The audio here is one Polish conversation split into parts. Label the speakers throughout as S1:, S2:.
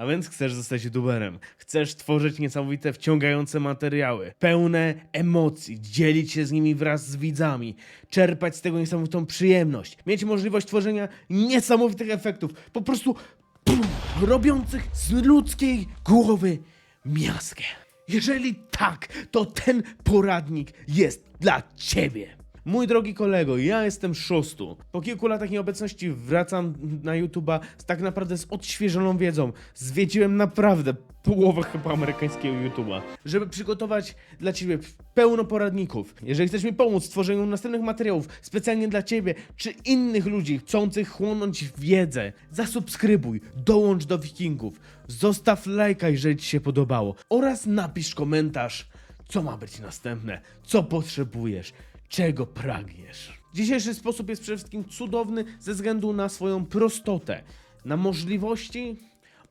S1: A więc chcesz zostać youtuberem, chcesz tworzyć niesamowite, wciągające materiały, pełne emocji, dzielić się z nimi wraz z widzami, czerpać z tego niesamowitą przyjemność, mieć możliwość tworzenia niesamowitych efektów, po prostu pff, robiących z ludzkiej głowy miazgę. Jeżeli tak, to ten poradnik jest dla ciebie. Mój drogi kolego, ja jestem Szostu. Po kilku latach nieobecności wracam na YouTube'a z tak naprawdę z odświeżoną wiedzą. Zwiedziłem naprawdę połowę chyba amerykańskiego YouTube'a, żeby przygotować dla ciebie pełno poradników. Jeżeli chcesz mi pomóc w tworzeniu następnych materiałów specjalnie dla ciebie czy innych ludzi chcących chłonąć wiedzę, zasubskrybuj, dołącz do Wikingów, zostaw lajka, jeżeli ci się podobało oraz napisz komentarz, co ma być następne, co potrzebujesz, czego pragniesz. Dzisiejszy sposób jest przede wszystkim cudowny ze względu na swoją prostotę, na możliwości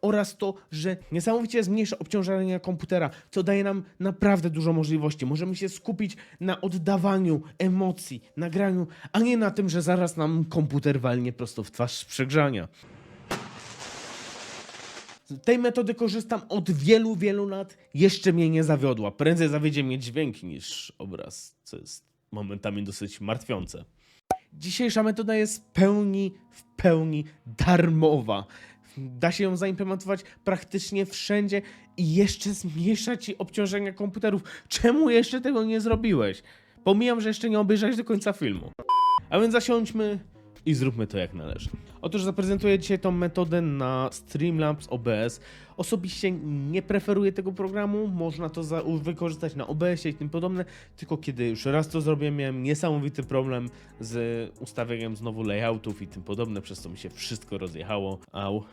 S1: oraz to, że niesamowicie zmniejsza obciążenie komputera, co daje nam naprawdę dużo możliwości. Możemy się skupić na oddawaniu emocji, nagraniu, a nie na tym, że zaraz nam komputer walnie prosto w twarz z przegrzania. Tej metody korzystam od wielu, wielu lat. Jeszcze mnie nie zawiodła. Prędzej zawiedzie mnie dźwięk niż obraz, co jest momentami dosyć martwiące. Dzisiejsza metoda jest w pełni, w pełni darmowa. Da się ją zaimplementować praktycznie wszędzie i jeszcze zmniejsza ci obciążenia komputerów. Czemu jeszcze tego nie zrobiłeś? Pomijam, że jeszcze nie obejrzałeś do końca filmu. A więc zasiądźmy i zróbmy to jak należy. Otóż zaprezentuję dzisiaj tą metodę na Streamlabs OBS. Osobiście nie preferuję tego programu, można to wykorzystać na OBS-ie i tym podobne, tylko kiedy już raz to zrobiłem, miałem niesamowity problem z ustawieniem znowu layoutów i tym podobne, przez co mi się wszystko rozjechało. Au.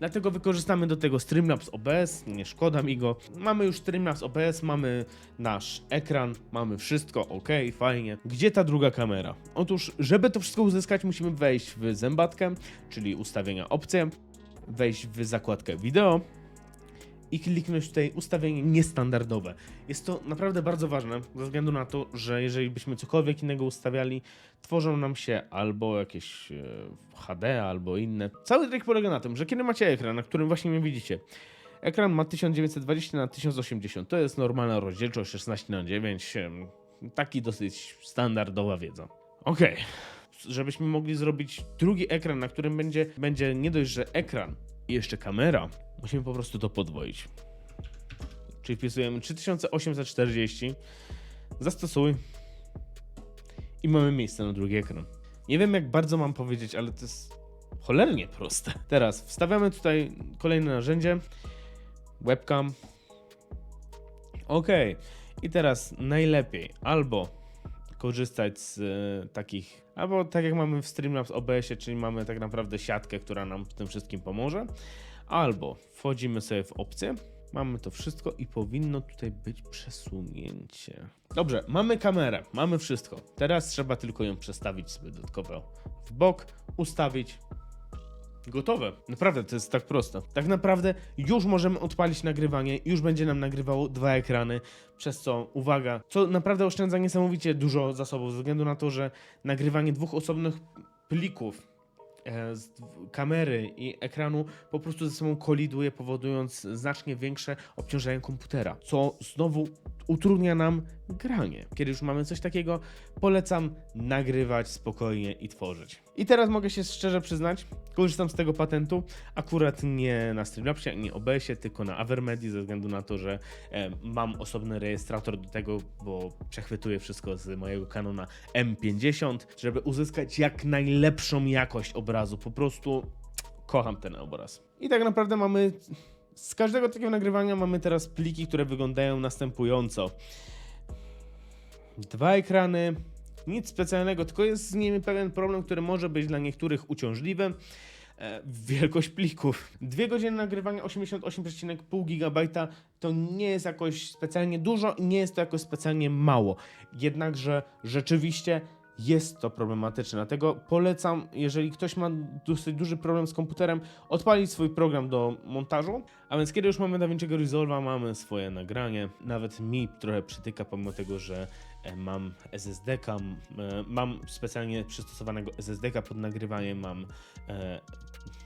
S1: Dlatego wykorzystamy do tego Streamlabs OBS, nie szkoda mi go. Mamy już Streamlabs OBS, mamy nasz ekran, mamy wszystko, ok, fajnie. Gdzie ta druga kamera? Otóż, żeby to wszystko uzyskać, musimy wejść w zębatkę, czyli ustawienia opcje, wejść w zakładkę wideo i kliknąć tutaj ustawienie niestandardowe. Jest to naprawdę bardzo ważne, ze względu na to, że jeżeli byśmy cokolwiek innego ustawiali, tworzą nam się albo jakieś e, HD, albo inne. Cały trik polega na tym, że kiedy macie ekran, na którym właśnie mnie widzicie, ekran ma 1920 na 1080 to jest normalna rozdzielczość 16 na 9 em, taki dosyć standardowa wiedza. Okej. Żebyśmy mogli zrobić drugi ekran, na którym będzie, będzie nie dość, że ekran i jeszcze kamera, musimy po prostu to podwoić. Czyli wpisujemy 3840, zastosuj i mamy miejsce na drugi ekran. Nie wiem jak bardzo mam powiedzieć, ale to jest cholernie proste. Teraz wstawiamy tutaj kolejne narzędzie, webcam. Ok, i teraz najlepiej albo korzystać z e, takich, albo tak jak mamy w Streamlabs OBS-ie, czyli mamy tak naprawdę siatkę, która nam w tym wszystkim pomoże, albo wchodzimy sobie w opcję, mamy to wszystko i powinno tutaj być przesunięcie. Dobrze, mamy kamerę, mamy wszystko. Teraz trzeba tylko ją przestawić sobie dodatkowo w bok, ustawić. Gotowe. Naprawdę, to jest tak proste. Tak naprawdę już możemy odpalić nagrywanie, już będzie nam nagrywało dwa ekrany, przez co, uwaga, co naprawdę oszczędza niesamowicie dużo zasobów, ze względu na to, że nagrywanie dwóch osobnych plików e, z kamery i ekranu po prostu ze sobą koliduje, powodując znacznie większe obciążenie komputera, co znowu utrudnia nam granie. Kiedy już mamy coś takiego, polecam nagrywać spokojnie i tworzyć. I teraz mogę się szczerze przyznać, korzystam z tego patentu, akurat nie na Streamlabsie, nie OBS-ie, tylko na Avermedii, ze względu na to, że mam osobny rejestrator do tego, bo przechwytuję wszystko z mojego Canona M50, żeby uzyskać jak najlepszą jakość obrazu. Po prostu kocham ten obraz. I tak naprawdę mamy. Z każdego takiego nagrywania mamy teraz pliki, które wyglądają następująco. Dwa ekrany, nic specjalnego, tylko jest z nimi pewien problem, który może być dla niektórych uciążliwy. E, Wielkość plików. Dwie godziny nagrywania 88,5 GB to nie jest jakoś specjalnie dużo i nie jest to jakoś specjalnie mało. Jednakże rzeczywiście jest to problematyczne. Dlatego polecam, jeżeli ktoś ma dosyć duży problem z komputerem, odpalić swój program do montażu. A więc kiedy już mamy DaVinci'ego Resolve'a, mamy swoje nagranie. Nawet mi trochę przytyka, pomimo tego, że mam SSD-ka, e, mam specjalnie przystosowanego SSD-ka pod nagrywanie, mam e,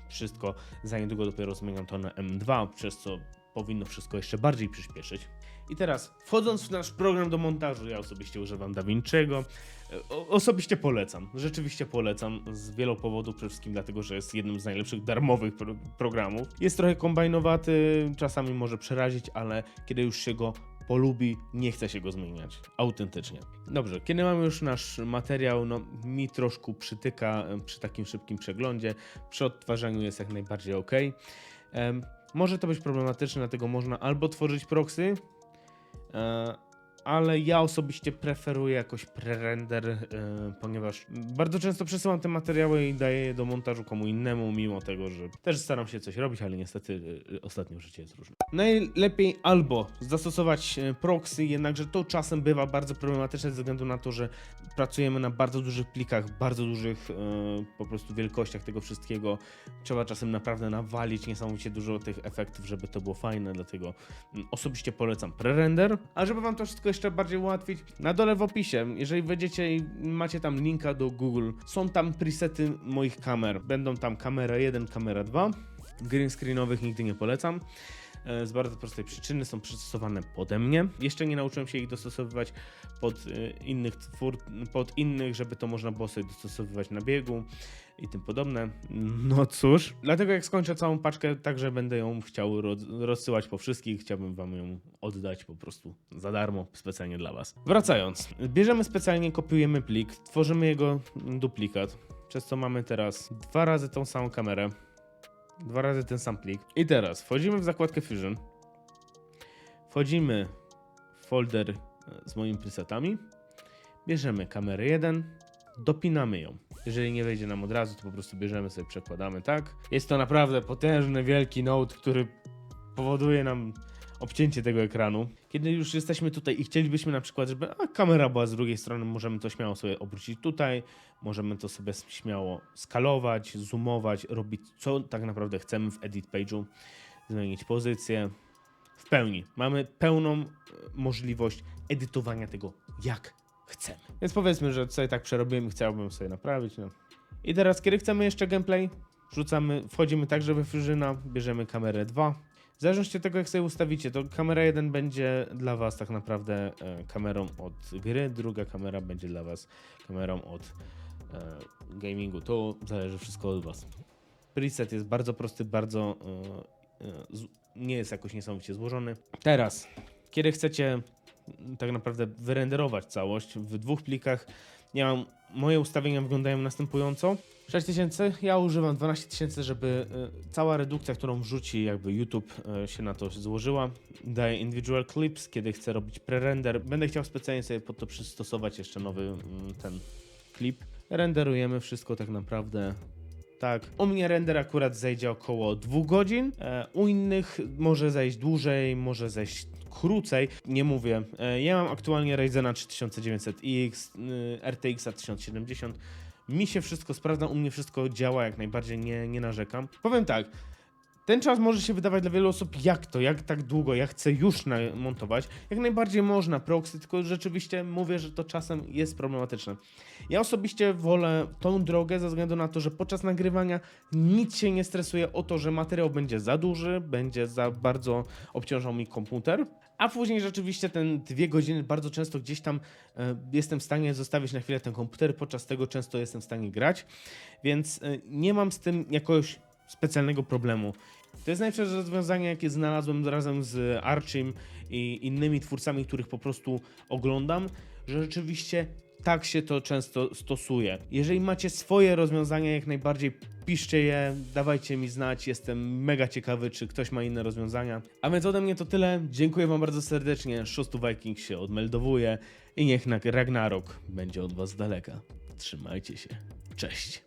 S1: wszystko. Za niedługo dopiero zmieniam to na M2, przez co powinno wszystko jeszcze bardziej przyspieszyć. I teraz, wchodząc w nasz program do montażu, ja osobiście używam DaVinci'ego. E, Osobiście polecam, rzeczywiście polecam z wielu powodów, przede wszystkim dlatego, że jest jednym z najlepszych darmowych pro programów. Jest trochę kombajnowaty, czasami może przerazić, ale kiedy już się go polubi, nie chce się go zmieniać. Autentycznie. Dobrze, kiedy mamy już nasz materiał, no mi troszkę przytyka przy takim szybkim przeglądzie. Przy odtwarzaniu jest jak najbardziej ok. Może to być problematyczne, dlatego można albo tworzyć proxy, e, ale ja osobiście preferuję jakoś prerender, e, ponieważ bardzo często przesyłam te materiały i daję je do montażu komu innemu, mimo tego, że też staram się coś robić, ale niestety e, ostatnio życie jest różne. Najlepiej albo zastosować proxy, jednakże to czasem bywa bardzo problematyczne ze względu na to, że pracujemy na bardzo dużych plikach, bardzo dużych e, po prostu wielkościach tego wszystkiego. Trzeba czasem naprawdę nawalić niesamowicie dużo tych efektów, żeby to było fajne, dlatego mm, osobiście polecam prerender. A żeby wam to wszystko jeszcze bardziej ułatwić, na dole w opisie, jeżeli wejdziecie i macie tam linka do Google, są tam presety moich kamer. Będą tam kamera 1, kamera 2. Green screenowych nigdy nie polecam. E, Z bardzo prostej przyczyny są przystosowane pode mnie. Jeszcze nie nauczyłem się ich dostosowywać pod e, innych twór, pod innych, żeby to można było sobie dostosowywać na biegu i tym podobne. No cóż, dlatego jak skończę całą paczkę, także będę ją chciał ro- rozsyłać po wszystkich. Chciałbym wam ją oddać po prostu za darmo, specjalnie dla was. Wracając, bierzemy specjalnie, kopiujemy plik, tworzymy jego duplikat, przez co mamy teraz dwa razy tą samą kamerę, dwa razy ten sam plik. I teraz wchodzimy w zakładkę Fusion, wchodzimy w folder z moimi presetami, bierzemy kamerę 1, dopinamy ją. Jeżeli nie wejdzie nam od razu, to po prostu bierzemy sobie, przekładamy tak. Jest to naprawdę potężny, wielki note, który powoduje nam obcięcie tego ekranu. Kiedy już jesteśmy tutaj i chcielibyśmy na przykład, żeby a, kamera była z drugiej strony, możemy to śmiało sobie obrócić tutaj, możemy to sobie śmiało skalować, zoomować, robić co tak naprawdę chcemy w edit page'u, zmienić pozycję. W pełni. Mamy pełną e, możliwość edytowania tego jak chcemy. Więc powiedzmy, że sobie tak przerobiłem i chciałbym sobie naprawić. No. I teraz, kiedy chcemy jeszcze gameplay, wrzucamy, wchodzimy także we Fusiona, bierzemy kamerę 2. W zależności od tego, jak sobie ustawicie, to kamera 1 będzie dla Was tak naprawdę e, kamerą od gry, druga kamera będzie dla Was kamerą od e, gamingu. To zależy wszystko od Was. Preset jest bardzo prosty, bardzo e, nie jest jakoś niesamowicie złożony. Teraz, kiedy chcecie tak naprawdę wyrenderować całość w dwóch plikach, ja mam, moje ustawienia wyglądają następująco. 6000, ja używam 12000, żeby y, cała redukcja, którą wrzuci jakby YouTube y, się na to złożyła. Daję individual clips, kiedy chcę robić pre-render. Będę chciał specjalnie sobie pod to przystosować jeszcze nowy mm, ten klip. Renderujemy wszystko tak naprawdę tak. U mnie render akurat zejdzie około 2 godzin. E, u innych może zejść dłużej, może zejść krócej. Nie mówię. E, ja mam aktualnie Ryzena 3900X, y, RTX 1070. Mi się wszystko sprawdza, u mnie wszystko działa jak najbardziej, nie, nie narzekam. Powiem tak. Ten czas może się wydawać dla wielu osób, jak to, jak tak długo, ja chcę już montować. Jak najbardziej można proxy, tylko rzeczywiście mówię, że to czasem jest problematyczne. Ja osobiście wolę tą drogę ze względu na to, że podczas nagrywania nic się nie stresuje o to, że materiał będzie za duży, będzie za bardzo obciążał mi komputer. A później rzeczywiście ten dwie godziny bardzo często gdzieś tam e, jestem w stanie zostawić na chwilę ten komputer, podczas tego często jestem w stanie grać, więc e, nie mam z tym jakoś specjalnego problemu. To jest najlepsze rozwiązanie, jakie znalazłem razem z Archim i innymi twórcami, których po prostu oglądam, że rzeczywiście tak się to często stosuje. Jeżeli macie swoje rozwiązania, jak najbardziej piszcie je, dawajcie mi znać. Jestem mega ciekawy, czy ktoś ma inne rozwiązania. A więc ode mnie to tyle. Dziękuję Wam bardzo serdecznie. Szóstu Viking się odmeldowuje i niech na Ragnarok będzie od Was daleka. Trzymajcie się. Cześć.